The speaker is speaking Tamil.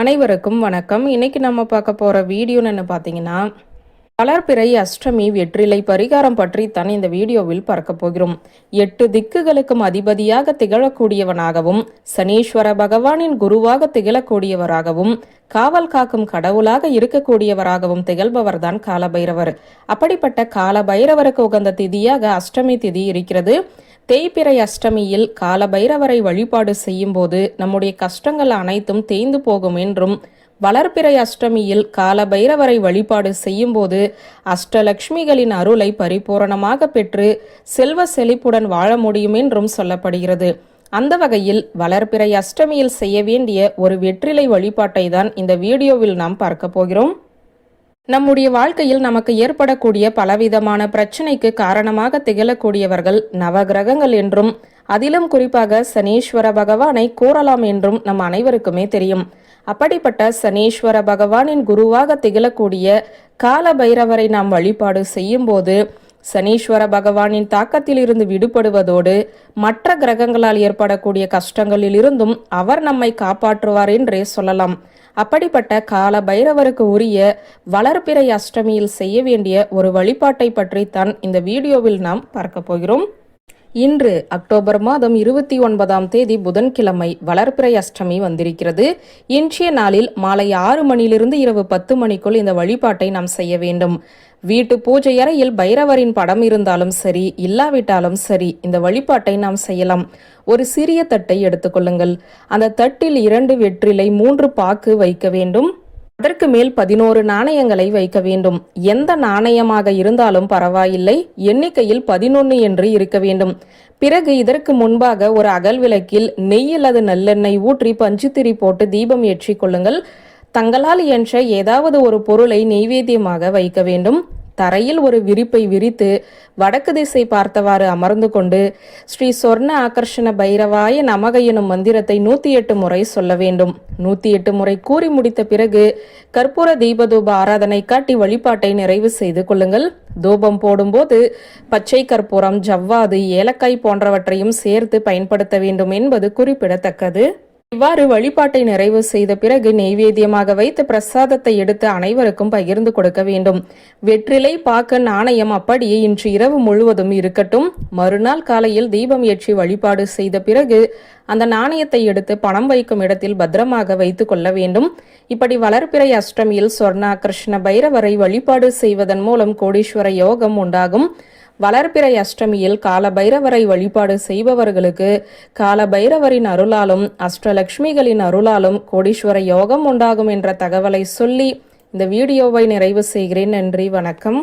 அனைவருக்கும் வணக்கம். இன்றைக்கி நம்ம பார்க்க போகிற வீடியோன்னு பார்த்தீங்கன்னா வளர்பிறை அஷ்டமி வெற்றிலை பரிகாரம் பற்றி தான் இந்த வீடியோவில் பார்க்க போகிறோம். எட்டு திக்குகளுக்கும் அதிபதியாக திகழக்கூடியவனாகவும் சனீஸ்வர பகவானின் குருவாக திகழக்கூடியவராகவும் காவல் காக்கும் கடவுளாக இருக்கக்கூடியவராகவும் திகழ்பவர்தான் காலபைரவர். அப்படிப்பட்ட காலபைரவருக்கு உகந்த திதியாக அஷ்டமி திதி இருக்கிறது. தேய்பிறை அஷ்டமியில் காலபைரவரை வழிபாடு செய்யும்போது நம்முடைய கஷ்டங்கள் அனைத்தும் தேய்ந்து போகும் என்றும் வளர்பிறை அஷ்டமியில் காலபைரவரை வழிபாடு செய்யும்போது அஷ்டலக்ஷ்மிகளின் அருளை பரிபூரணமாக பெற்று செல்வ செழிப்புடன் வாழ முடியும் என்றும் சொல்லப்படுகிறது. அந்த வகையில் வளர்பிறை அஷ்டமியில் செய்ய வேண்டிய ஒரு வெற்றிலை வழிபாட்டை தான் இந்த வீடியோவில் நாம் பார்க்க போகிறோம். நம்முடைய வாழ்க்கையில் நமக்கு ஏற்படக்கூடிய பலவிதமான பிரச்சனைக்கு காரணமாக திகழக்கூடியவர்கள் நவகிரகங்கள் என்றும் அதிலும் குறிப்பாக சனீஸ்வர பகவானை கூறலாம் என்றும் நம் அனைவருக்குமே தெரியும். அப்படிப்பட்ட சனீஸ்வர பகவானின் குருவாக திகழக்கூடிய கால பைரவரை நாம் வழிபாடு செய்யும் போது சனீஸ்வர பகவானின் தாக்கத்திலிருந்து விடுபடுவதோடு மற்ற கிரகங்களால் ஏற்படக்கூடிய கஷ்டங்களில் இருந்தும் அவர் நம்மை காப்பாற்றுவார் என்றே சொல்லலாம். அப்படிப்பட்ட கால பைரவருக்கு உரிய வளர்பிறை அஷ்டமியில் செய்ய வேண்டிய ஒரு வழிபாட்டை பற்றித்தான் இந்த வீடியோவில் நாம் பார்க்க போகிறோம். இன்று அக்டோபர் மாதம் இருபத்தி ஒன்பதாம் தேதி புதன்கிழமை வளர்பிறை அஷ்டமி வந்திருக்கிறது. இன்றைய நாளில் மாலை ஆறு மணியிலிருந்து இரவு பத்து மணிக்குள் இந்த வழிபாட்டை நாம் செய்ய வேண்டும். வீட்டு பூஜை அறையில் பைரவரின் படம் இருந்தாலும் சரி இல்லாவிட்டாலும் சரி இந்த வழிபாட்டை நாம் செய்யலாம். ஒரு சிறிய தட்டை எடுத்துக்கொள்ளுங்கள் அந்த தட்டில் இரண்டு வெற்றிலை மூன்று பாக்கு வைக்க வேண்டும். அதற்கு மேல் பதினோரு நாணயங்களை வைக்க வேண்டும். எந்த நாணயமாக இருந்தாலும் பரவாயில்லை. எண்ணிக்கையில் பதினொன்று என்று இருக்க வேண்டும். பிறகு இதற்கு முன்பாக ஒரு அகல் விளக்கில் நெய் அல்லது நல்லெண்ணெய் ஊற்றி பஞ்சுத்திரி போட்டு தீபம் ஏற்றிக் கொள்ளுங்கள். தங்களால் என்ற ஏதாவது ஒரு பொருளை நெய்வேத்தியமாக வைக்க வேண்டும். தரையில் ஒரு விரிப்பை விரித்து வடக்கு திசை பார்த்தவாறு அமர்ந்து கொண்டு ஸ்ரீ சொர்ண ஆகர்ஷண பைரவாய நமக எனும் மந்திரத்தை நூத்தி எட்டு முறை சொல்ல வேண்டும். நூத்தி எட்டு முறை கூறி முடித்த பிறகு கற்பூர தீபதூப ஆராதனை காட்டி வழிபாட்டை நிறைவு செய்து கொள்ளுங்கள். தூபம் போடும்போது பச்சை கற்பூரம் ஜவ்வாது ஏலக்காய் போன்றவற்றையும் சேர்த்து பயன்படுத்த வேண்டும் என்பது குறிப்பிடத்தக்கது. இவ்வாறு வழிபாட்டை நிறைவு செய்த பிறகு நெய்வேத்தியமாக வைத்து பிரசாதத்தை எடுத்து அனைவருக்கும் பகிர்ந்து கொடுக்க வேண்டும். வெற்றிலை பாக்க நாணயம் அப்படியே இன்று இரவு முழுவதும் இருக்கட்டும். மறுநாள் காலையில் தீபம் ஏற்றி வழிபாடு செய்த பிறகு அந்த நாணயத்தை எடுத்து பணம் வைக்கும் இடத்தில் பத்திரமாக வைத்துக் கொள்ள வேண்டும். இப்படி வளர்பிறை அஷ்டமியில் சொர்ணா கிருஷ்ண பைரவரை வழிபாடு செய்வதன் மூலம் கோடீஸ்வர யோகம் உண்டாகும். வளர்பிறை அஷ்டமியில் கால பைரவரை வழிபாடு செய்பவர்களுக்கு கால பைரவரின் அருளாலும் அஷ்டலக்ஷ்மிகளின் அருளாலும் கோடீஸ்வர யோகம் உண்டாகும் என்ற தகவலை சொல்லி இந்த வீடியோவை நிறைவு செய்கிறேன். நன்றி வணக்கம்.